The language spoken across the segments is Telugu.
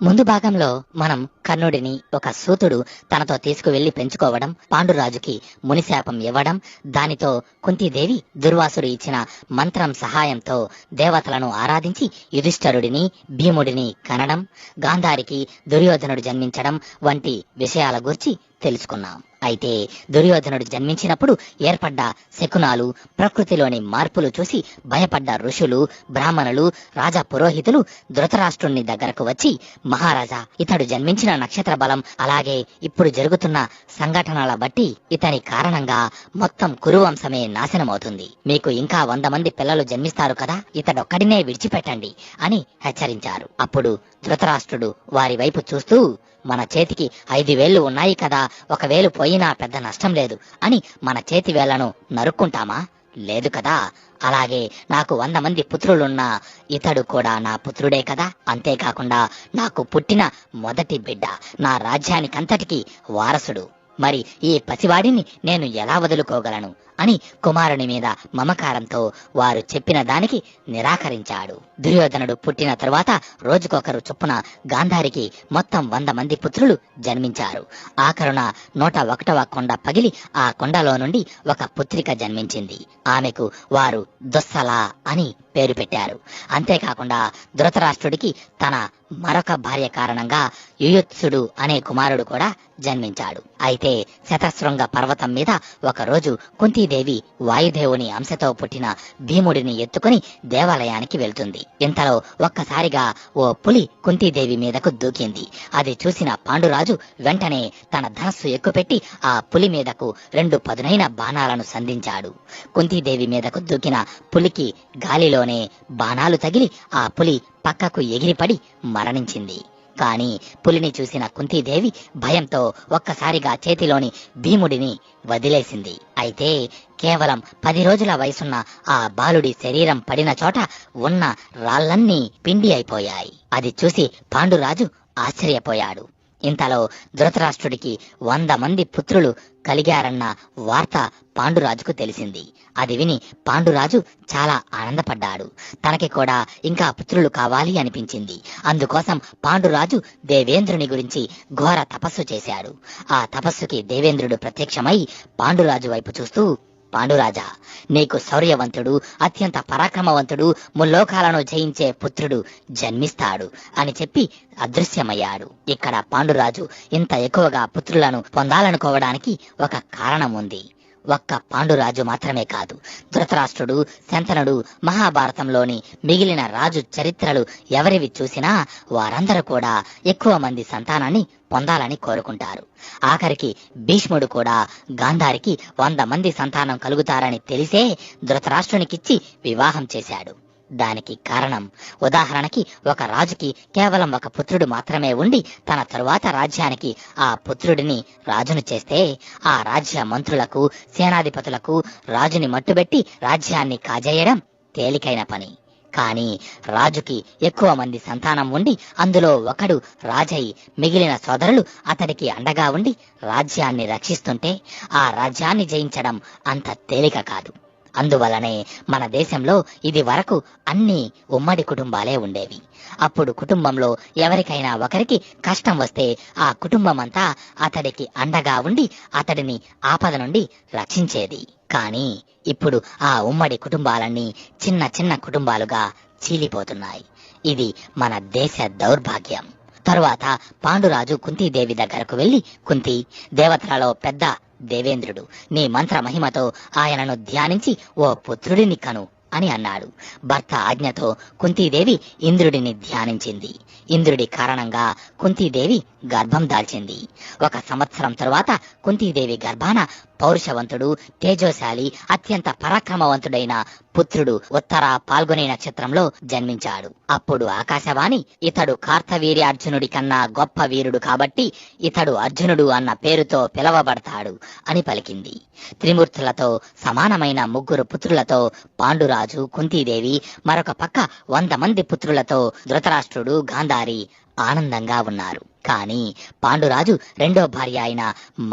ముందు భాగంలో మనం కర్ణుడిని ఒక సూతుడు తనతో తీసుకువెళ్ళి పెంచుకోవడం పాండురాజుకి మునిశాపం ఇవ్వడం దానితో కుంతీదేవి దుర్వాసుడు ఇచ్చిన మంత్రం సహాయంతో దేవతలను ఆరాధించి యుధిష్ఠరుడిని భీముడిని కనడం గాంధారికి దుర్యోధనుడు జన్మించడం వంటి విషయాల గురించి తెలుసుకున్నాం అయితే దుర్యోధనుడు జన్మించినప్పుడు ఏర్పడ్డ శకునాలు ప్రకృతిలోని మార్పులు చూసి భయపడ్డ ఋషులు బ్రాహ్మణులు రాజా పురోహితులు ధృతరాష్ట్రుణ్ణి దగ్గరకు వచ్చి మహారాజా ఇతడు జన్మించిన నక్షత్ర బలం అలాగే ఇప్పుడు జరుగుతున్న సంఘటనల బట్టి ఇతని కారణంగా మొత్తం కురువంశమే నాశనమవుతుంది. మీకు ఇంకా వంద మంది పిల్లలు జన్మిస్తారు కదా ఇతడొక్కడినే విడిచిపెట్టండి అని హెచ్చరించారు. అప్పుడు ధృతరాష్ట్రుడు వారి వైపు చూస్తూ మన చేతికి ఐదు వేళ్ళు ఉన్నాయి కదా ఒక వేలు పోయినా పెద్ద నష్టం లేదు అని మన చేతి వేళ్ళను నరుక్కుంటామా? లేదు కదా. అలాగే నాకు వంద మంది పుత్రులున్నా ఇతడు కూడా నా పుత్రుడే కదా. అంతేకాకుండా నాకు పుట్టిన మొదటి బిడ్డ నా రాజ్యానికంతటికి వారసుడు. మరి ఈ పసివాడిని నేను ఎలా వదులుకోగలను అని కుమారుని మీద మమకారంతో వారు చెప్పిన దానికి నిరాకరించాడు. దుర్యోధనుడు పుట్టిన తరువాత రోజుకొకరు చొప్పున గాంధారికి మొత్తం వంద మంది పుత్రులు జన్మించారు. ఆఖరున నూట ఒకటవ కొండ పగిలి ఆ కొండలో నుండి ఒక పుత్రిక జన్మించింది. ఆమెకు వారు దుస్సల అని పేరు పెట్టారు. అంతేకాకుండా ధృతరాష్ట్రుడికి తన మరొక భార్య కారణంగా యుయుత్సుడు అనే కుమారుడు కూడా జన్మించాడు. అయితే శతశృంగ పర్వతం మీద ఒకరోజు కుంతీదేవి వాయుదేవుని అంశతో పుట్టిన భీముడిని ఎత్తుకుని దేవాలయానికి వెళ్తుంది. ఇంతలో ఒక్కసారిగా ఓ పులి కుంతీదేవి మీదకు దూకింది. అది చూసిన పాండురాజు వెంటనే తన ధనస్సు ఎక్కుపెట్టి ఆ పులి మీదకు రెండు పదునైన బాణాలను సంధించాడు. కుంతీదేవి మీదకు దూకిన పులికి గాలిలో గాలిలోనే బాణాలు తగిలి ఆ పులి పక్కకు ఎగిరిపడి మరణించింది. కాని పులిని చూసిన కుంతీదేవి భయంతో ఒక్కసారిగా చేతిలోని భీముడిని వదిలేసింది. అయితే కేవలం పది రోజుల వయసున్న ఆ బాలుడి శరీరం పడిన చోట ఉన్న రాళ్ళన్నీ పిండి అయిపోయాయి. అది చూసి పాండురాజు ఆశ్చర్యపోయాడు. ఇంతలో ధృతరాష్ట్రుడికి వంద మంది పుత్రులు కలిగారన్న వార్త పాండురాజుకు తెలిసింది. అది విని పాండురాజు చాలా ఆనందపడ్డాడు. తనకి కూడా ఇంకా పుత్రులు కావాలి అనిపించింది. అందుకోసం పాండురాజు దేవేంద్రుని గురించి ఘోర తపస్సు చేశాడు. ఆ తపస్సుకి దేవేంద్రుడు ప్రత్యక్షమై పాండురాజు వైపు చూస్తూ పాండురాజా నీకు శౌర్యవంతుడు అత్యంత పరాక్రమవంతుడు ముల్లోకాలను జయించే పుత్రుడు జన్మిస్తాడు అని చెప్పి అదృశ్యమయ్యాడు. ఇక్కడ పాండురాజు ఇంత ఎక్కువగా పుత్రులను పొందాలనుకోవడానికి ఒక కారణం ఉంది ఒక్క పాండురాజు మాత్రమే కాదు. ధృతరాష్ట్రుడు శంతనుడు మహాభారతంలోని మిగిలిన రాజు చరిత్రలు ఎవరివి చూసినా వారందరూ కూడా ఎక్కువ మంది సంతానాన్ని పొందాలని కోరుకుంటారు. ఆఖరికి భీష్ముడు కూడా గాంధారికి వంద మంది సంతానం కలుగుతారని తెలిసే ధృతరాష్ట్రునికిచ్చి వివాహం చేశాడు. దానికి కారణం. ఉదాహరణకి ఒక రాజుకి కేవలం ఒక పుత్రుడు మాత్రమే ఉండి తన తరువాత రాజ్యానికి ఆ పుత్రుడిని రాజును చేస్తే ఆ రాజ్య మంత్రులకు సేనాధిపతులకు రాజుని మట్టుబెట్టి రాజ్యాన్ని కాజేయడం తేలికైన పని. కానీ రాజుకి ఎక్కువ మంది సంతానం ఉండి అందులో ఒకడు రాజై మిగిలిన సోదరులు అతడికి అండగా ఉండి రాజ్యాన్ని రక్షిస్తుంటే ఆ రాజ్యాన్ని జయించడం అంత తేలిక కాదు. అందువలనే మన దేశంలో ఇది వరకు అన్ని ఉమ్మడి కుటుంబాలే ఉండేవి. అప్పుడు కుటుంబంలో ఎవరికైనా ఒకరికి కష్టం వస్తే ఆ కుటుంబం అంతా అతడికి అండగా ఉండి అతడిని ఆపద నుండి రక్షించేది. కానీ ఇప్పుడు ఆ ఉమ్మడి కుటుంబాలన్నీ చిన్న చిన్న కుటుంబాలుగా చీలిపోతున్నాయి. ఇది మన దేశ దౌర్భాగ్యం. తరువాత పాండురాజు కుంతీదేవి దగ్గరకు వెళ్ళి కుంతి దేవతలలో పెద్ద దేవేంద్రుడు నీ మంత్ర మహిమతో ఆయనను ధ్యానించి ఓ పుత్రుడిని కను అని అన్నాడు. భర్త ఆజ్ఞతో కుంతీదేవి ఇంద్రుడిని ధ్యానించింది. ఇంద్రుడి కారణంగా కుంతీదేవి గర్భం దాల్చింది. ఒక సంవత్సరం తరువాత కుంతీదేవి గర్భాన పౌరుషవంతుడు తేజోశాలి అత్యంత పరాక్రమవంతుడైన పుత్రుడు ఉత్తర పాల్గొనే నక్షత్రంలో జన్మించాడు. అప్పుడు ఆకాశవాణి ఇతడు కార్తవీర్యార్జునుడి కన్నా గొప్ప వీరుడు కాబట్టి ఇతడు అర్జునుడు అన్న పేరుతో పిలవబడతాడు అని పలికింది. త్రిమూర్తులతో సమానమైన ముగ్గురు పుత్రులతో పాండురాజు కుంతీదేవి మరొక పక్క వంద మంది పుత్రులతో ధృతరాష్ట్రుడు గాంధారి ఆనందంగా ఉన్నారు. కానీ పాండురాజు రెండో భార్య అయిన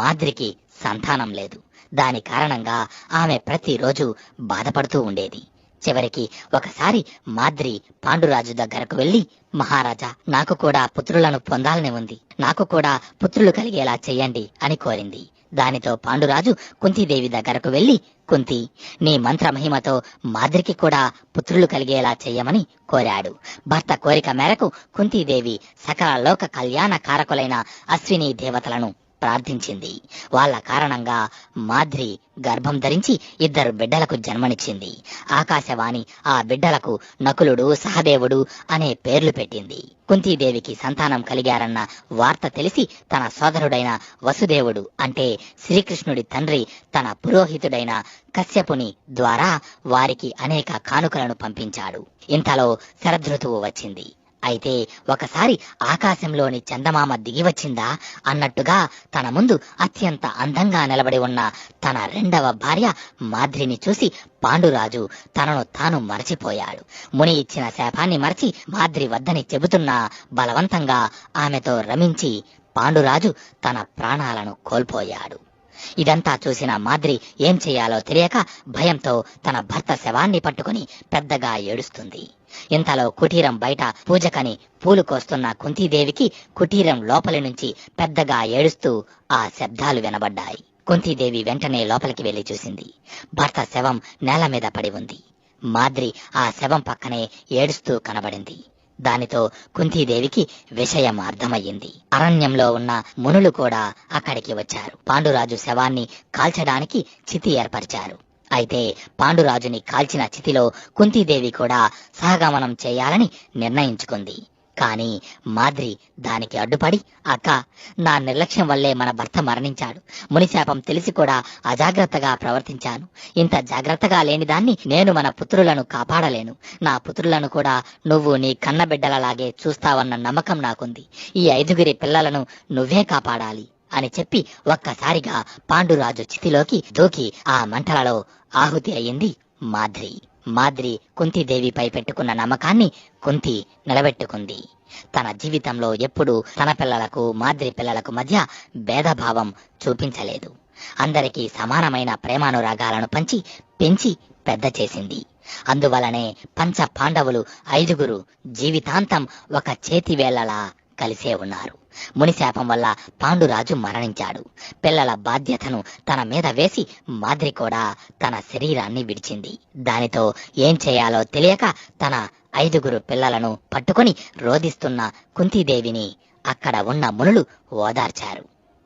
మాద్రికి సంతానం లేదు. దాని కారణంగా ఆమె ప్రతిరోజు బాధపడుతూ ఉండేది. చివరికి ఒకసారి మాద్రి పాండురాజు దగ్గరకు వెళ్ళి మహారాజా నాకు కూడా పుత్రులను పొందాలని ఉంది. నాకు కూడా పుత్రులు కలిగేలా చెయ్యండి అని కోరింది. దానితో పాండురాజు కుంతీదేవి దగ్గరకు వెళ్ళి కుంతి నీ మంత్ర మహిమతో మాద్రికి కూడా పుత్రులు కలిగేలా చెయ్యమని కోరాడు. భర్త కోరిక మేరకు కుంతీదేవి సకల లోక కళ్యాణ కారకులైన అశ్విని దేవతలను ప్రార్థించింది. వాళ్ళ కారణంగా మాద్రి గర్భం ధరించి ఇద్దరు బిడ్డలకు జన్మనిచ్చింది. ఆకాశవాణి ఆ బిడ్డలకు నకులుడు సహదేవుడు అనే పేర్లు పెట్టింది. కుంతీదేవికి సంతానం కలిగారన్న వార్త తెలిసి తన సోదరుడైన వసుదేవుడు అంటే శ్రీకృష్ణుడి తండ్రి తన పురోహితుడైన కశ్యపుని ద్వారా వారికి అనేక కానుకలను పంపించాడు. ఇంతలో శరదృతువు వచ్చింది. అయితే ఒకసారి ఆకాశంలోని చందమామ దిగి వచ్చిందా అన్నట్టుగా తన ముందు అత్యంత అందంగా నిలబడి ఉన్న తన రెండవ భార్య మాద్రిని చూసి పాండురాజు తనను తాను మరచిపోయాడు. ముని ఇచ్చిన శాపాన్ని మరచి మాద్రి వద్దని చెబుతున్నా బలవంతంగా ఆమెతో రమించి పాండురాజు తన ప్రాణాలను కోల్పోయాడు. ఇదంతా చూసిన మాద్రి ఏం చేయాలో తెలియక భయంతో తన భర్త శవాన్ని పట్టుకుని పెద్దగా ఏడుస్తుంది. ఇంతలో కుటీరం బయట పూజకని పూలు కోస్తున్న కుంతీదేవికి కుటీరం లోపలి నుంచి పెద్దగా ఏడుస్తూ ఆ శబ్దాలు వినబడ్డాయి. కుంతీదేవి వెంటనే లోపలికి వెళ్ళి చూసింది. భర్త శవం నేల మీద పడి ఉంది. మాద్రి ఆ శవం పక్కనే ఏడుస్తూ కనబడింది. దానితో కుంతీదేవికి విషయం అర్థమయ్యింది. అరణ్యంలో ఉన్న మునులు కూడా అక్కడికి వచ్చారు. పాండురాజు శవాన్ని కాల్చడానికి చితి ఏర్పరిచారు. అయితే పాండురాజుని కాల్చిన చితిలో కుంతీదేవి కూడా సహగమనం చేయాలని నిర్ణయించుకుంది. కాని మాద్రి దానికి అడ్డుపడి అక్క నా నిర్లక్ష్యం వల్లే మన భర్త మరణించాడు. మునిశాపం తెలిసి కూడా అజాగ్రత్తగా ప్రవర్తించాను. ఇంత జాగ్రత్తగా లేని దాన్ని నేను మన పుత్రులను కాపాడలేను. నా పుత్రులను కూడా నువ్వు నీ కన్నబిడ్డలలాగే చూస్తావన్న నమ్మకం నాకుంది. ఈ ఐదుగురి పిల్లలను నువ్వే కాపాడాలి అని చెప్పి ఒక్కసారిగా పాండురాజు చితిలోకి దూకి ఆ మంటలలో ఆహుతి అయింది మాద్రి. మాద్రి కుంతిదేవిపై పెట్టుకున్న నమ్మకాన్ని కుంతి నిలబెట్టుకుంది. తన జీవితంలో ఎప్పుడూ తన పిల్లలకు మాద్రి పిల్లలకు మధ్య భేదభావం చూపించలేదు. అందరికీ సమానమైన ప్రేమానురాగాలను పంచి పెంచి పెద్ద చేసింది. అందువలనే పంచ పాండవులు ఐదుగురు జీవితాంతం ఒక చేతివేళ్ళలా కలిసే ఉన్నారు. మునిశాపం వల్ల పాండురాజు మరణించాడు. పిల్లల బాధ్యతను తన మీద వేసి మాద్రి కూడా తన శరీరాన్ని విడిచింది. దానితో ఏం చేయాలో తెలియక తన ఐదుగురు పిల్లలను పట్టుకొని రోదిస్తున్న కుంతీదేవిని అక్కడ ఉన్న మునులు ఓదార్చారు.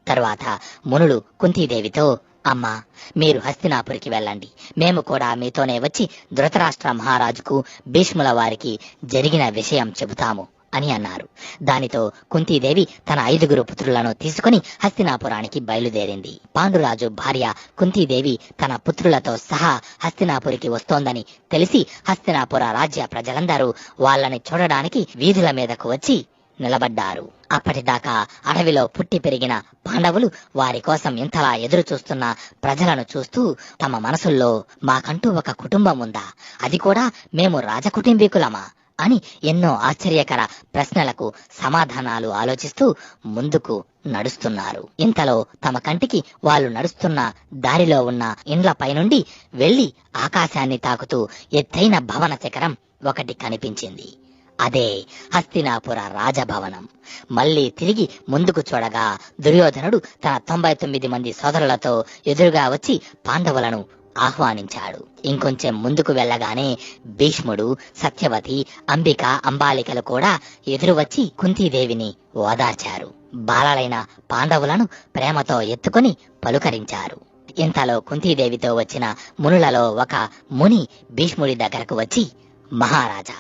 తరువాత మునులు కుంతీదేవితో అమ్మా మీరు హస్తినాపురికి వెళ్ళండి. మేము కూడా మీతోనే వచ్చి ధృతరాష్ట్ర మహారాజుకు భీష్ముల వారికి జరిగిన విషయం చెబుతాము. అని అన్నారు. దానితో కుంతీదేవి తన ఐదుగురు పుత్రులను తీసుకుని హస్తినాపురానికి బయలుదేరింది. పాండురాజు భార్య కుంతీదేవి తన పుత్రులతో సహా హస్తినాపురికి వస్తోందని తెలిసి హస్తినాపుర రాజ్య ప్రజలందరూ వాళ్ళని చూడడానికి వీధుల మీదకు వచ్చి నిలబడ్డారు. అప్పటిదాకా అడవిలో పుట్టి పెరిగిన పాండవులు వారి కోసం ఇంతలా ఎదురు చూస్తున్న ప్రజలను చూస్తూ తమ మనసుల్లో మాకంటూ ఒక కుటుంబం ఉందా? అది కూడా మేము రాజకుటుంబీకులమా? అని ఎన్నో ఆశ్చర్యకర ప్రశ్నలకు సమాధానాలు ఆలోచిస్తూ ముందుకు నడుస్తున్నారు. ఇంతలో తమ కంటికి వాళ్ళు నడుస్తున్న దారిలో ఉన్న ఇండ్లపై నుండి వెళ్ళి ఆకాశాన్ని తాకుతూ ఎత్తైన భవన శిఖరం ఒకటి కనిపించింది. అదే హస్తినాపుర రాజభవనం. మళ్ళీ తిరిగి ముందుకు చూడగా దుర్యోధనుడు తన తొంభై తొమ్మిది మంది సోదరులతో ఎదురుగా వచ్చి పాండవులను ఆహ్వానించాడు. ఇంకొంచెం ముందుకు వెళ్ళగానే భీష్ముడు సత్యవతి అంబిక అంబాలికలు కూడా ఎదురు వచ్చి కుంతీదేవిని ఓదార్చారు. బాలలైన పాండవులను ప్రేమతో ఎత్తుకొని పలుకరించారు. ఇంతలో కుంతీదేవితో వచ్చిన మునులలో ఒక ముని భీష్ముడి దగ్గరకు వచ్చి మహారాజా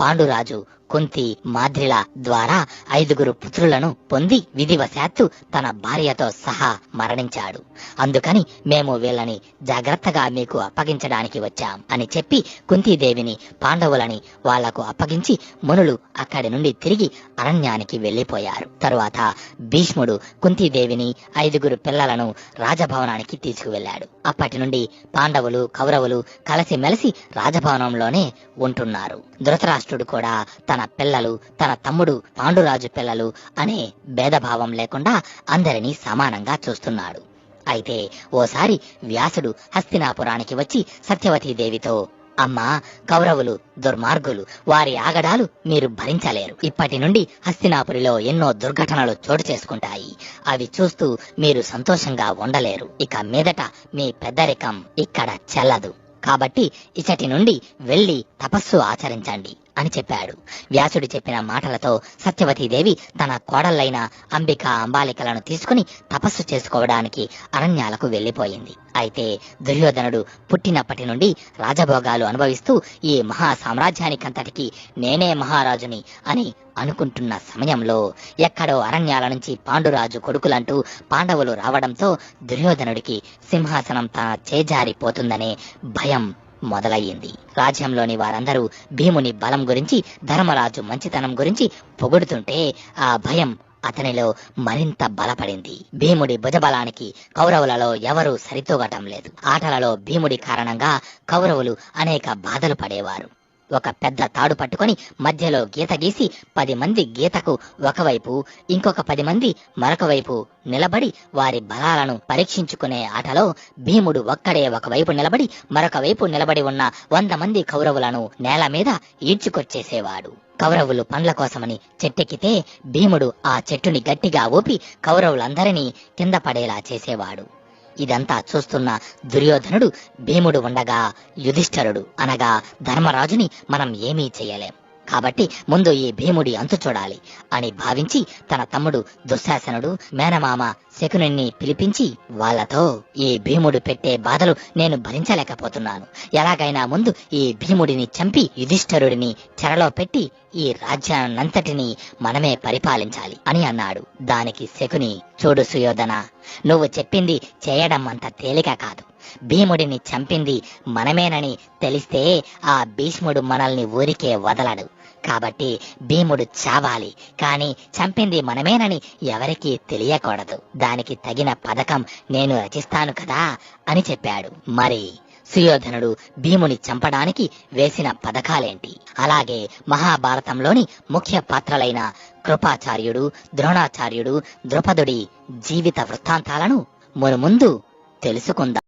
పాండురాజు కుంతి మాద్రిల ద్వారా ఐదుగురు పుత్రులను పొంది విధివశాత్తు తన భార్యతో సహా మరణించాడు. అందుకని మేము వీళ్ళని జాగ్రత్తగా మీకు అప్పగించడానికి వచ్చాం అని చెప్పి కుంతీదేవిని పాండవులని వాళ్ళకు అప్పగించి మునులు అక్కడి నుండి తిరిగి అరణ్యానికి వెళ్ళిపోయారు తరువాత భీష్ముడు కుంతీదేవిని ఐదుగురు పిల్లలను రాజభవనానికి తీసుకువెళ్ళాడు అప్పటి నుండి పాండవులు కౌరవులు కలిసిమెలిసి రాజభవనంలోనే ఉంటున్నారు. ధృతరాష్ట్రుడు కూడా తన పిల్లలు తన తమ్ముడు పాండురాజు పిల్లలు అనే భేదభావం లేకుండా అందరినీ సమానంగా చూస్తున్నాడు. అయితే ఓసారి వ్యాసుడు హస్తినాపురానికి వచ్చి సత్యవతీదేవితో అమ్మా కౌరవులు దుర్మార్గులు వారి ఆగడాలు మీరు భరించలేరు. ఇప్పటి నుండి హస్తినాపురిలో ఎన్నో దుర్ఘటనలు చోటు చేసుకుంటాయి. అవి చూస్తూ మీరు సంతోషంగా ఉండలేరు. ఇక మీదట మీ పెద్దరికం ఇక్కడ చెల్లదు. కాబట్టి ఇచటి నుండి వెళ్ళి తపస్సు ఆచరించండి. అని చెప్పాడు. వ్యాసుడు చెప్పిన మాటలతో సత్యవతీదేవి తన కోడళ్ళైన అంబిక అంబాలికలను తీసుకుని తపస్సు చేసుకోవడానికి అరణ్యాలకు వెళ్ళిపోయింది అయితే దుర్యోధనుడు పుట్టినప్పటి నుండి రాజభోగాలు అనుభవిస్తూ ఈ మహా సామ్రాజ్యానికంతటికి నేనే మహారాజుని అని అనుకుంటున్న సమయంలో ఎక్కడో అరణ్యాల నుంచి పాండురాజు కొడుకులంటూ పాండవులు రావడంతో దుర్యోధనుడికి సింహాసనం తన చేజారిపోతుందనే భయం మొదలయ్యింది. రాజ్యంలోని వారందరూ భీముని బలం గురించి ధర్మరాజు మంచితనం గురించి పొగుడుతుంటే ఆ భయం అతనిలో మరింత బలపడింది. భీముడి భుజబలానికి కౌరవులలో ఎవరూ సరితూగటం లేదు. ఆటలలో భీముడి కారణంగా కౌరవులు అనేక బాధలు పడేవారు. ఒక పెద్ద తాడు పట్టుకొని మధ్యలో గీత గీసి పది మంది గీతకు ఒకవైపు ఇంకొక పది మంది మరొక వైపు నిలబడి వారి బలాలను పరీక్షించుకునే ఆటలో భీముడు ఒక్కడే ఒకవైపు నిలబడి మరొక వైపు నిలబడి ఉన్న వంద మంది కౌరవులను నేల మీద ఈడ్చుకొచ్చేసేవాడు. కౌరవులు పండ్ల కోసమని చెట్టెక్కితే భీముడు ఆ చెట్టుని గట్టిగా ఊపి కౌరవులందరినీ కింద పడేలా చేసేవాడు. ఇదంతా చూస్తున్న దుర్యోధనుడు భీముడు ఉండగా యుధిష్ఠరుడు అనగా ధర్మరాజుని మనం ఏమీ చేయలేం. కాబట్టి ముందు ఈ భీముడి అంతు చూడాలి అని భావించి తన తమ్ముడు దుశ్శాసనుడు మేనమామ శకుని పిలిపించి వాళ్ళతో ఈ భీముడు పెట్టే బాధలు నేను భరించలేకపోతున్నాను. ఎలాగైనా ముందు ఈ భీముడిని చంపి యుధిష్ఠరుడిని చెరలో పెట్టి ఈ రాజ్యాన్నంతటినీ మనమే పరిపాలించాలి అని అన్నాడు. దానికి శకుని చూడు సుయోధన నువ్వు చెప్పింది చేయడం అంత తేలిక కాదు. భీముడిని చంపింది మనమేనని తెలిస్తే ఆ భీష్ముడు మనల్ని ఊరికే వదలడు. కాబట్టి భీముడు చావాలి. కాని చంపింది మనమేనని ఎవరికీ తెలియకూడదు. దానికి తగిన పథకం నేను రచిస్తాను కదా అని చెప్పాడు. మరి సుయోధనుడు భీముని చంపడానికి వేసిన పథకాలేంటి? అలాగే మహాభారతంలోని ముఖ్య పాత్రలైన కృపాచార్యుడు ద్రోణాచార్యుడు ద్రుపదుడి జీవిత వృత్తాంతాలను మును ముందు తెలుసుకుందాం.